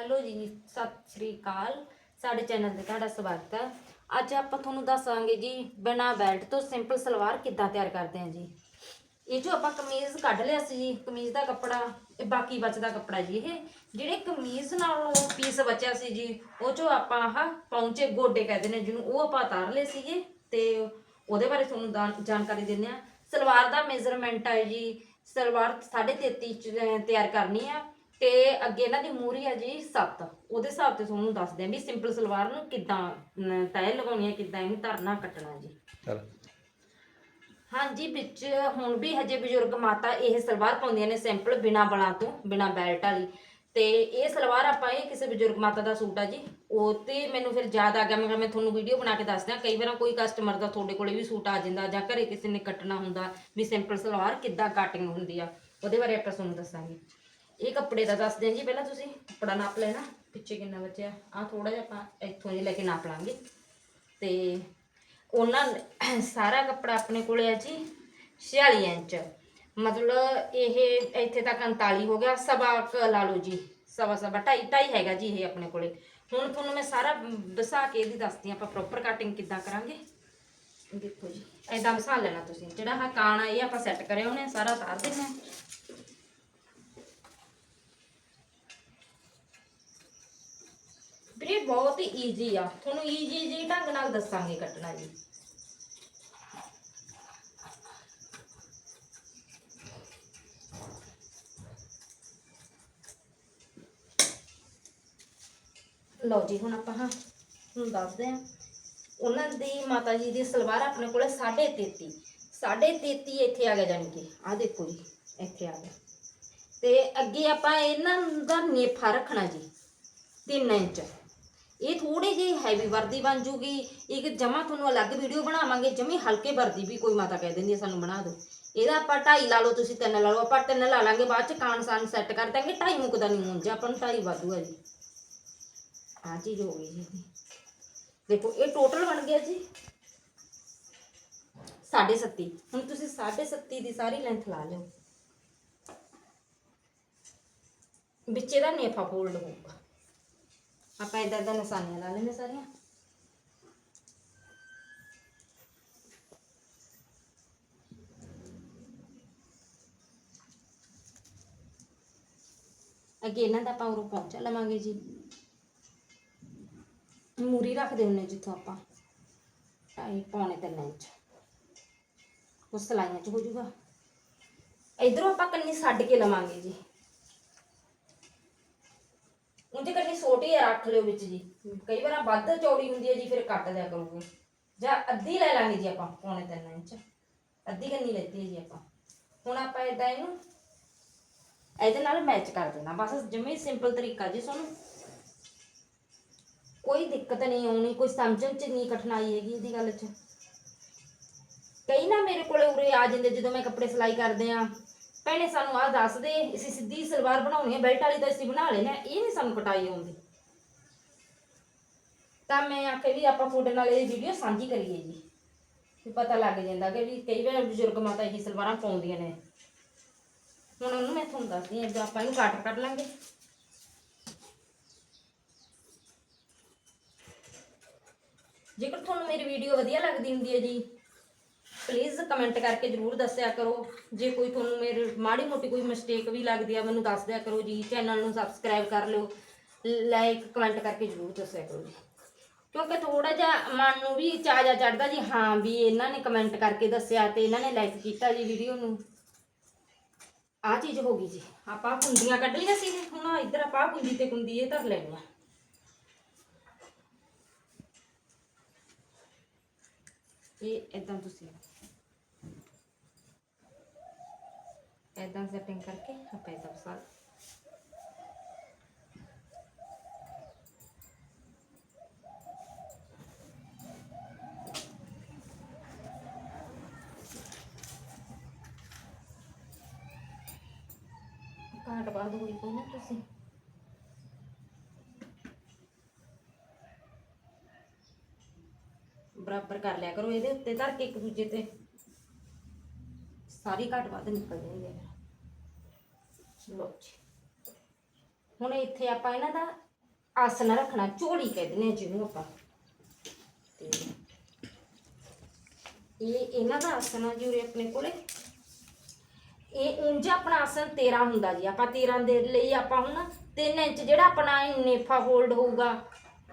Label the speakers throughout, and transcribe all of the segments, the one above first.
Speaker 1: Hello ਜੀ ਸਤਿ ਸ਼੍ਰੀ ਅਕਾਲ। ਸਾਡੇ ਚੈਨਲ ਤੇ ਤੁਹਾਡਾ ਸਵਾਗਤ ਹੈ। ਅੱਜ ਆਪਾਂ ਤੁਹਾਨੂੰ ਦੱਸਾਂਗੇ ਜੀ, ਬਿਨਾ ਬੈਲਟ ਤੋਂ ਸਿੰਪਲ ਸਲਵਾਰ ਕਿੱਦਾਂ ਤਿਆਰ ਕਰਦੇ ਹਾਂ ਜੀ। ਇਹ ਜੋ ਆਪਾਂ ਕਮੀਜ਼ ਕੱਢ ਲਿਆ ਸੀ ਜੀ, ਕਮੀਜ਼ ਦਾ ਕੱਪੜਾ, ਇਹ ਬਾਕੀ ਬਚਦਾ ਕੱਪੜਾ ਜੀ ਇਹ। ਜਿਹੜੇ ਕਮੀਜ਼ ਨਾਲੋਂ ਪੀਸ ਬਚਿਆ ਸੀ ਜੀ, ਉਹ ਚੋਂ ਆਪਾਂ ਆਹ ਪੌਂਚੇ ਗੋਡੇ ਕਹਿੰਦੇ ਨੇ ਜਿਹਨੂੰ ਉਹ ਆਪਾਂ ਉਤਾਰ ਲਏ ਸੀਗੇ। ਤੇ ਉਹਦੇ ਬਾਰੇ ਤੁਹਾਨੂੰ ਦਾ- ਜਾਣਕਾਰੀ ਦਿੰਦੇ ਆ ਸਲਵਾਰ ਦਾ ਮੇਜ਼ਰਮੈਂਟ ਹੈ ਜੀ, ਸਲਵਾਰ 33 ਚ ਤਿਆਰ ਕਰਨੀ ਆ। ਤੇ ਅੱਗੇ ਇਹਨਾਂ ਦੀ ਮੂਰੀ ਆ ਜੀ 7 ਉਹਦੇ ਹਿਸਾਬ ਤੇ ਤੁਹਾਨੂੰ ਦੱਸਦੇ ਆ ਵੀ ਸਿੰਪਲ ਸਲਵਾਰ ਨੂੰ ਕਿੱਦਾਂ ਤੈਅ ਲਗਾਉਣੀ ਹੈ ਕਿੱਦਾਂ ਇਹਨੂੰ ਧਰਨਾ ਕੱਟਣਾ ਜੀ।
Speaker 2: ਚਲ।
Speaker 1: ਹਾਂਜੀ ਵਿੱਚ ਹੁਣ ਵੀ ਹਜੇ ਬਜ਼ੁਰਗ ਮਾਤਾ ਇਹ ਸਲਵਾਰ ਪਾਉਂਦੀਆਂ ਨੇ ਸਿੰਪਲ ਬਿਨਾ ਬਲਾਂ ਤੋਂ ਬਿਨਾ ਬੈਲਟ ਵਾਲੀ। ਤੇ ਇਹ ਸਲਵਾਰ ਆਪਾਂ ਇਹ ਕਿਸੇ ਬਜ਼ੁਰਗ ਮਾਤਾ ਦਾ ਸੂਟ ਆ ਜੀ। ਉਹ ਤੇ ਮੈਨੂੰ ਫਿਰ ਯਾਦ ਆ ਗਿਆ ਮੈਂ ਕਿਹਾ ਮੈਂ ਤੁਹਾਨੂੰ ਵੀਡੀਓ ਬਣਾ ਕੇ ਦੱਸਦਾ ਕਈ ਵਾਰ ਕੋਈ ਕਸਟਮਰ ਦਾ ਤੁਹਾਡੇ ਕੋਲੇ ਵੀ ਸੂਟ ਆ ਜਾਂਦਾ ਜਾਂ ਘਰੇ ਕਿਸੇ ਨੇ ਕੱਟਣਾ ਹੁੰਦਾ ਵੀ ਸਿੰਪਲ ਸਲਵਾਰ ਕਿੱਦਾਂ ਕਟਿੰਗ ਹੁੰਦੀ ਆ ਉਹਦੇ ਬਾਰੇ ਆਪਾਂ ਤੁਹਾਨੂੰ ਦੱਸਾਂਗੇ। ਇਹ ਕੱਪੜੇ ਦਾ ਦੱਸਦੇ ਹਾਂ ਜੀ ਪਹਿਲਾਂ ਤੁਸੀਂ ਕੱਪੜਾ ਨਾਪ ਲੈਣਾ ਪਿੱਛੇ ਕਿੰਨਾ ਬਚਿਆ ਆ ਥੋੜਾ ਜਿਹਾ ਆਪਾਂ ਇੱਥੋਂ ਜੀ ਲੈ ਕੇ ਨਾਪ ਲਾਂਗੇ ਤੇ ਉਹਨਾਂ ਨੇ- ਸਾਰਾ ਕੱਪੜਾ ਆਪਣੇ ਕੋਲੇ ਆ ਜੀ 46 ਇੰਚ ਮਤਲਬ ਇਹ ਇੱਥੇ ਤੱਕ 39 ਹੋ ਗਿਆ ਸਵਾ ਕੁ ਲਾ ਲਓ ਜੀ ਸਵਾ ਸਵਾ ਢਾਈ ਢਾਈ ਹੈਗਾ ਜੀ ਇਹ ਆਪਣੇ ਕੋਲੇ ਹੁਣ ਤੁਹਾਨੂੰ ਮੈਂ ਸਾਰਾ ਵਸਾ ਕੇ ਇਹਦੀ ਦੱਸਦੀ ਹਾਂ ਆਪਾਂ ਪ੍ਰੋਪਰ ਕਟਿੰਗ ਕਿੱਦਾਂ ਕਰਾਂਗੇ ਦੇਖੋ ਜੀ ਐਦਾਂ ਵਸਾ ਲੈਣਾ ਤੁਸੀਂ ਜਿਹੜਾ ਆਹ ਕਾਣ ਆ ਇਹ ਆਪਾਂ ਸੈੱਟ ਕਰਿਆ ਉਹਨੇ ਸਾਰਾ ਉਤਾਰ ਦੇਣਾ ਵੀਰੇ ਬਹੁਤ ਹੀ ਈਜ਼ੀ ਆ ਤੁਹਾਨੂੰ ਈਜ਼ੀ ਜੀ ਢੰਗ ਨਾਲ ਦੱਸਾਂਗੇ ਕੱਟਣਾ ਜੀ ਲਓ ਜੀ ਹੁਣ ਆਪਾਂ ਹਾਂ ਹੁਣ ਦੱਸਦੇ ਆ ਉਹਨਾਂ ਦੀ ਮਾਤਾ ਜੀ ਦੀ ਸਲਵਾਰ ਆਪਣੇ ਕੋਲੇ 33.5 33.5 ਇੱਥੇ ਆ ਗਿਆ ਜਾਣੀ ਕਿ ਆਹ ਦੇਖੋ ਜੀ ਇੱਥੇ ਆ ਗਿਆ ਤੇ ਅੱਗੇ ਆਪਾਂ ਇਹਨਾਂ ਦਾ ਨੇਫਾ ਰੱਖਣਾ ਜੀ 3 ਇੰਚ ਇਹ ਥੋੜੀ ਜਿਹੀ ਹੈਵੀ ਵਰਦੀ ਬਣ ਜੂਗੀ ਇੱਕ ਜਮਾ ਤੁਹਾਨੂੰ ਅਲੱਗ ਵੀਡੀਓ ਬਣਾਵਾਂਗੇ ਜਮੀ ਹਲਕੇ ਵਰਦੀ ਵੀ ਕੋਈ ਮਾਤਾ ਕਹਿ ਦਿੰਦੀ ਹੈ ਸਾਨੂੰ ਬਣਾ ਦਿਓ ਇਹਦਾ ਆਪਾਂ ਢਾਈ ਲਾ ਲਓ ਤੁਸੀਂ ਤਿੰਨ ਲਾ ਲਓ ਆਪਾਂ ਤਿੰਨ ਲਾ ਲਾਂਗੇ ਬਾਅਦ ਚ ਕਾਨ ਸਾਨ ਸੈੱਟ ਕਰ ਦਾਂਗੇ ਢਾਈ ਮੁੱਕਦਾ ਨਹੀਂ ਮੁੰਜਾ ਆਪਾਂ ਨੂੰ ਢਾਈ ਵਾਧੂ ਹੈ ਜੀ ਆ ਚੀਜ਼ ਹੋ ਗਈ ਜੀ ਦੇਖੋ ਇਹ ਟੋਟਲ ਬਣ ਗਿਆ ਜੀ 7.5 ਹੁਣ ਤੁਸੀਂ 7.5 ਦੀ ਸਾਰੀ ਲੈਂਥ ਲਾ ਲਿਓ ਵਿੱਚ ਇਹਦਾ ਨੇਫਾ ਫੋਲਡ ਹੋਊਗਾ ਆਪਾਂ ਇਦਾਂ ਦਾ ਨਿਸ਼ਾਨੀਆਂ ਲਾ ਲੈਂਦੇ ਸਾਰੀਆਂ ਅੱਗੇ ਇਹਨਾਂ ਦਾ ਆਪਾਂ ਉਰੋਂ ਪਹੁੰਚਾ ਲਵਾਂਗੇ ਜੀ ਮੂਰੀ ਰੱਖਦੇ ਹੁੰਨੇ ਜਿੱਥੋਂ ਆਪਾਂ ਢਾਈ ਪੌਣੇ ਤਿੰਨ ਇੰਚ ਉਹ ਸਲਾਈਆਂ ਚ ਹੋ ਜਾਊਗਾ ਇਧਰੋਂ ਆਪਾਂ ਕੰਨੀ ਛੱਡ ਕੇ ਲਵਾਂਗੇ ਜੀ ਉਂਝ ਕੰਨੀ ਛੋਟੀ ਆ ਰੱਖ ਲਿਓ ਵਿੱਚ ਜੀ। ਕਈ ਵਾਰ ਵੱਧ ਚੌੜੀ ਹੁੰਦੀ ਹੈ ਜੀ, ਫਿਰ ਕੱਟ ਦਿਆ ਕਰੋਗੇ। ਜਾਂ ਅੱਧੀ ਲੈ ਲਾਂਗੇ ਜੀ ਆਪਾਂ, ਪੌਣੇ ਤਿੰਨ ਇੰਚ। ਅੱਧੀ ਕੰਨੀ ਲੈਤੀ ਹੈ ਜੀ ਆਪਾਂ। ਹੁਣ ਆਪਾਂ ਇਦਾਂ ਇਹਨੂੰ, ਇਹਦੇ ਨਾਲ ਮੈਚ ਕਰ ਦੇਣਾ। ਬਸ ਜਿਵੇਂ ਸਿੰਪਲ ਤਰੀਕਾ ਜੀ ਤੁਹਾਨੂੰ ਕੋਈ ਦਿੱਕਤ ਨਹੀਂ ਆਉਣੀ, ਕੋਈ ਸਮਝਣ ਚ ਨਹੀਂ ਕਠਿਨਾਈ ਹੈਗੀ ਇਹਦੀ ਗੱਲ 'ਚ। ਕਈ ਨਾ ਮੇਰੇ ਕੋਲੇ ਉਰੇ ਆ ਜਾਂਦੇ, ਜਦੋਂ ਮੈਂ ਕੱਪੜੇ ਸਿਲਾਈ ਕਰਦੇ ਆ। ਭੈਣੇ ਸਾਨੂੰ ਆਹ ਦੱਸ ਦੇ, ਅਸੀਂ ਸਿੱਧੀ ਸਲਵਾਰ ਬਣਾਉਣੀ ਹੈ, ਬੈਲਟ ਵਾਲੀ ਤਾਂ ਅਸੀਂ ਬਣਾ ਲੈਣਾ ਇਹ ਨਹੀਂ ਸਾਨੂੰ ਕਟਾਈ ਆਉਂਦੀ। ਤਾਂ ਮੈਂ ਆਖਿਆ ਵੀ ਆਪਾਂ ਤੁਹਾਡੇ ਨਾਲ ਇਹ ਵੀਡੀਓ ਸਾਂਝੀ ਕਰੀਏ ਜੀ। ਵੀ ਪਤਾ ਲੱਗ ਜਾਂਦਾ ਕਿ ਵੀ ਕਈ ਵਾਰ ਬਜ਼ੁਰਗ ਮਾਤਾ ਇਹੀ ਸਲਵਾਰਾਂ ਪਾਉਂਦੀਆਂ ਨੇ। ਹੁਣ ਉਹਨੂੰ ਮੈਂ ਤੁਹਾਨੂੰ ਦੱਸਦੀ ਹਾਂ, ਜਦੋਂ ਆਪਾਂ ਇਹਨੂੰ ਕੱਟ ਕੱਟ ਲਾਂਗੇ। ਜੇਕਰ ਤੁਹਾਨੂੰ ਮੇਰੀ ਵੀਡੀਓ ਵਧੀਆ ਲੱਗਦੀ ਹੁੰਦੀ ਹੈ ਜੀ ਪਲੀਜ਼ ਕਮੈਂਟ ਕਰਕੇ ਜਰੂਰ ਦੱਸਿਆ ਕਰੋ। ਜੇ ਕੋਈ ਤੁਹਾਨੂੰ ਮੇਰੇ ਮਾੜੀ ਮੋਟੀ ਕੋਈ ਮਿਸਟੇਕ ਵੀ ਲੱਗਦੀ ਆ, ਮੈਨੂੰ ਦੱਸ ਦਿਆ ਕਰੋ ਜੀ। ਚੈਨਲ ਨੂੰ ਸਬਸਕ੍ਰਾਈਬ ਕਰ ਲਿਓ। ਲਾਈਕ ਕਮੈਂਟ ਕਰਕੇ ਜਰੂਰ ਦੱਸਿਆ ਕਰੋ ਜੀ। ਕਿਉਂਕਿ ਥੋੜਾ ਜਿਹਾ ਮਨ ਨੂੰ ਵੀ ਚਾਜਾ ਚੜਦਾ ਜੀ, ਹਾਂ ਵੀ ਇਹਨਾਂ ਨੇ ਕਮੈਂਟ ਕਰਕੇ ਦੱਸਿਆ ਤੇ ਇਹਨਾਂ ਨੇ ਲਾਈਕ ਕੀਤਾ ਜੀ ਵੀਡੀਓ ਨੂੰ। ਆ ਚੀਜ਼ ਹੋ ਗਈ ਜੀ। ਆਪਾਂ ਕੁੰਦੀਆਂ ਕੱਢ ਲਈਆਂ ਸੀ। ਹੁਣ ਇੱਧਰ ਆਪਾਂ ਆਹ ਕੁੰਡੀ ਤੇ ਕੁੰਦੀ ਇਹ ਧਰ ਲੈਣੀ ਆ ਇਹ ਇਦਾਂ ਤੁਸੀਂ ऐदा से पिंक करके अब एकदम साल काट बाद हुई तो को ना तुसी तो बराबर कर लिया करो ये उत्ते धर के एक दूजे से सारी घट वाध निकल जाएगी। ਲੋ ਜੀ। ਹੁਣ ਇੱਥੇ ਆਪਾਂ ਇਹਨਾਂ ਦਾ ਆਸਨ ਰੱਖਣਾ, ਝੋਲੀ ਕਹਿੰਦੇ ਨੇ ਜਿਹਨੂੰ ਆਪਾਂ। ਤੇ ਇਹ ਇਹਨਾਂ ਦਾ ਆਸਨ ਆ ਜੀ ਆਪਣੇ ਕੋਲੇ। ਇਹ ਉਂਝ ਆਪਣਾ ਆਸਨ 13 ਹੁੰਦਾ ਜੀ। ਆਪਾਂ 13 ਦੇ ਲਈ ਆਪਾਂ ਹੁਣ 3 ਇੰਚ ਜਿਹੜਾ ਆਪਣਾ ਇਹ ਨੇਫਾ ਹੋਲਡ ਹੋਊਗਾ,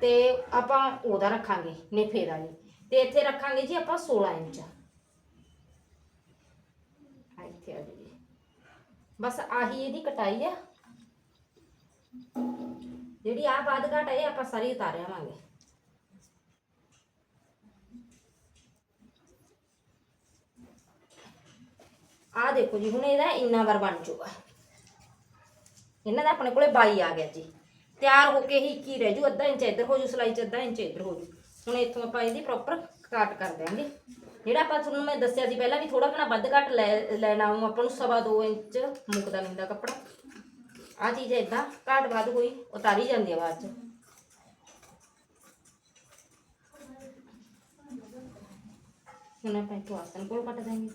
Speaker 1: ਤੇ ਆਪਾਂ ਉਹਦਾ ਰੱਖਾਂਗੇ, ਨੇਫੇ ਦਾ ਜੀ। ਤੇ ਇੱਥੇ ਰੱਖਾਂਗੇ ਜੀ ਆਪਾਂ 16 ਇੰਚ। ਇੱਥੇ ਆ ਜੀ। ਬਸ ਆਹੀ ਇਹਦੀ ਕਟਾਈ ਆ ਜਿਹੜੀ ਆ ਬਾਦ ਘਟ ਹੈ ਆਪਾਂ ਸਾਰੀ ਉਤਾਰ ਆਵਾਂਗੇ ਆ ਦੇਖੋ ਜੀ ਹੁਣ ਇਹਦਾ ਇੰਨਾ ਵਰ ਬਣ ਚੁੱਕਾ ਇਹਨਾਂ ਦਾ ਆਪਣੇ ਕੋਲੇ 22 ਆ ਗਿਆ ਜੀ ਤਿਆਰ ਹੋ ਕੇ ਹੀ ਕੀ ਰਹਿ ਜੂ ਅੱਧਾ ਇੰਚ ਇੱਧਰ ਹੋ ਜੂ ਸਲਾਈ ਚ ਅੱਧਾ ਇੰਚ ਇੱਧਰ ਹੋ ਜੂ ਹੁਣ ਇੱਥੋਂ ਆਪਾਂ ਇਹਦੀ ਪ੍ਰੋਪਰ ਕੱਟ ਕਰ ਦਿਆਂਗੇ ਜਿਹੜਾ ਆਪਾਂ ਤੁਹਾਨੂੰ ਮੈਂ ਦੱਸਿਆ ਸੀ ਪਹਿਲਾਂ ਵੀ ਥੋੜਾ ਘਣਾ ਵੱਧ ਘੱਟ ਲੈ ਲੈਣਾ ਉਹ ਆਪਾਂ ਨੂੰ ਸਵਾ ਦੋ ਇੰਚ ਮੁੱਕਦਾ ਨਹੀਂ ਹੁੰਦਾ ਕੱਪੜਾ ਆ ਚੀਜ਼ ਇਦਾਂ ਘੱਟ ਵੱਧ ਹੋਈ ਉਤਾਰੀ ਜਾਂਦੀ ਆ ਬਾਅਦ ਚ ਹੁਣ ਆਪਾਂ ਇੱਥੋਂ ਆਸਨ ਕੋਲ ਕੱਟ ਦਾਂਗੇ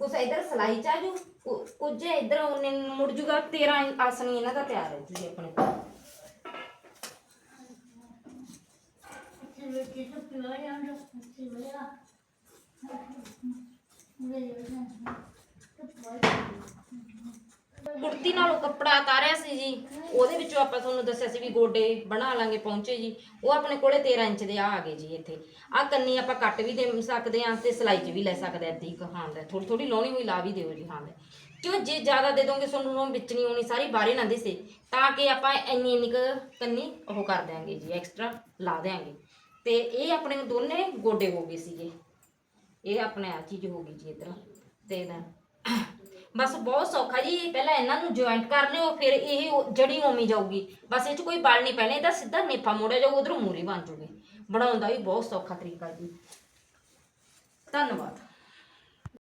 Speaker 1: ਕੁਛ ਇਧਰ ਸਲਾਈ ਚ ਆ ਜੂ ਕੁ- ਕੁਝ ਇਧਰ ਉਹਨੇ ਮੁੜ ਜੂਗਾ 13 ਆਸਨ ਹੀ ਇਹਨਾਂ ਦਾ ਤਿਆਰ ਹੈ ਜੀ ਆਪਣੇ ਨਾਲੋਂ ਕੱਪੜਾ ਉਤਾਰਿਆ ਸੀ ਜੀ। ਉਹਦੇ ਵਿੱਚੋਂ ਆਪਾਂ ਤੁਹਾਨੂੰ ਦੱਸਿਆ ਸੀ ਵੀ ਗੋਡੇ ਬਣਾ ਲਾਂਗੇ, ਪਹੁੰਚੇ ਜੀ। ਉਹ ਆਪਣੇ ਕੋਲੇ 13 ਇੰਚ ਦੇ ਆ ਆ ਗਏ ਜੀ ਇੱਥੇ। ਆ ਕੰਨੀ ਆਪਾਂ ਕੱਟ ਵੀ ਦੇ ਸਕਦੇ ਹਾਂ ਤੇ ਸਿਲਾਈ 'ਚ ਵੀ ਲੈ ਸਕਦੇ ਆ ਅੱਧੀ ਹਾਂ ਦਾ ਥੋੜੀ ਥੋੜੀ ਲਾਉਣੀ ਹੋਈ, ਲਾ ਵੀ ਦਿਓ ਜੀ, ਹਾਂ ਦਾ ਕਿਉਂ ਜੇ ਜ਼ਿਆਦਾ ਦੇ ਦੋਗੇ, ਤੁਹਾਨੂੰ ਉਹ ਵਿੱਚ ਨਹੀਂ ਆਉਣੀ ਸਾਰੀ ਬਾਹਰੇ ਨਾ ਦਿਸੇ। ਤਾਂ ਕਿ ਆਪਾਂ ਇੰਨੀ ਇੰਨੀ ਕੁ ਕੰਨੀ ਉਹ ਕਰ ਦਿਆਂਗੇ ਜੀ, ਐਕਸਟਰਾ ਲਾ ਦਿਆਂਗੇ। ਤੇ ਇਹ ਆਪਣੇ ਦੋਨੇ ਗੋਡੇ ਹੋ ਗਏ ਸੀਗੇ। ਇਹ ਆਪਣੇ ਆ ਚੀਜ਼ ਹੋ ਗਈ ਜੀ, ਇਧਰ। ਤੇ ਨਾ ਬਸ ਬਹੁਤ ਸੌਖਾ ਜੀ, ਪਹਿਲਾਂ ਇਹਨਾਂ ਨੂੰ ਜੁਆਇੰਟ ਕਰ ਲਿਓ, ਫਿਰ ਇਹ ਉਹ ਜੜੀ ਉਮੀ ਜਾਊਗੀ। ਬਸ ਇਹ ਚ ਕੋਈ ਬਲ ਨਹੀਂ ਪੈਣਾ, ਇਹਦਾ ਸਿੱਧਾ ਨੇਫਾ ਮੋੜਿਆ ਜਾਊ, ਉਧਰੋਂ ਮੂਰੀ ਬਣ ਜੂਗੀ। ਬਣਾਉਣ ਦਾ ਵੀ ਬਹੁਤ ਸੌਖਾ ਤਰੀਕਾ ਜੀ। ਧੰਨਵਾਦ।